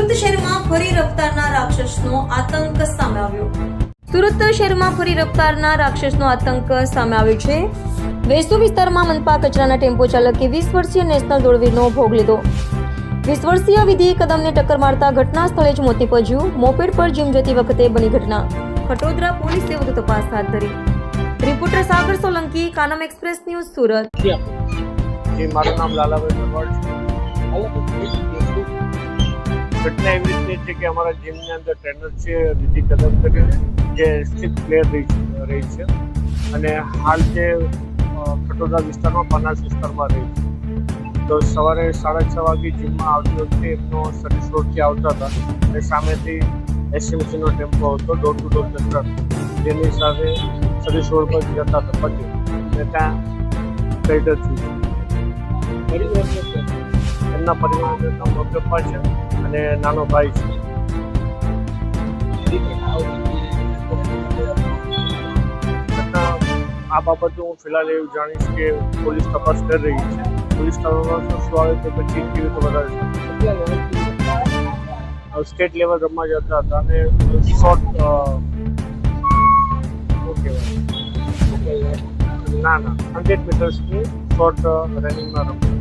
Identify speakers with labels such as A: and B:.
A: સુરત શહેરમાં ફરી રફતારના રાક્ષસનો આતંક સામે આવ્યો. સુરત શહેરમાં ફરી રફતારના રાક્ષસનો આતંક સામે આવ્યો છે. વેસુ વિસ્તારમાં મનપા કચરાના ટેમ્પો ચાલકે વીસ વર્ષીય નેશનલ દોડવીરનો ભોગ લીધો. વીસ વર્ષીય વિધિ કદમને ટક્કર મારતા ઘટના સ્થળે જ મોતી પજ્યું. મોપેડ પર જીમ જતી વખતે બની ઘટના. ખટોદરા પોલીસે વધુ તપાસ હાથ ધરી. Reporter Sagar Solanki, Kanam express news Surat.
B: મારું નામ લાલાભાઈ ઘટના એવી રીતે છે કે અમારા જીમની અંદર ટ્રેનર છે વિધિ કદમ કરીને જે સ્ટ્રીટ પ્લેયર રહી છે- છે. અને હાલ જે ખટોદા વિસ્તારમાં પનાસ વિસ્તારમાં રહી છે. તો સવારે સાડા છ વાગે જીમમાં આવતી વખતે એમનો સર્વિસ રોડથી આવતા હતા. અને સામેથી એસએમસીનો ટેમ્પો હતો ડોર ટુ ડોર ચક્ર જેની સાથે સર્વિસ રોડ પર જતા હતા પછી અને ત્યાં કઈડર થયું એમના પરિવારના નામ મોટપ્પા છે અને નાનો ભાઈ છે. આ બાબતે હું ફિલહાલ એવું જાણીશ કે પોલીસ તપાસ કરી રહી છે. પોલીસ તપાસ શું આવે તો પછી કેવી રીતે વધારે સ્ટેટ લેવલ રમવા જતા હતા અને શોર્ટ ઓકે ના ના, હંડ્રેડ મીટર્સની શોર્ટ રનિંગમાં રમવા.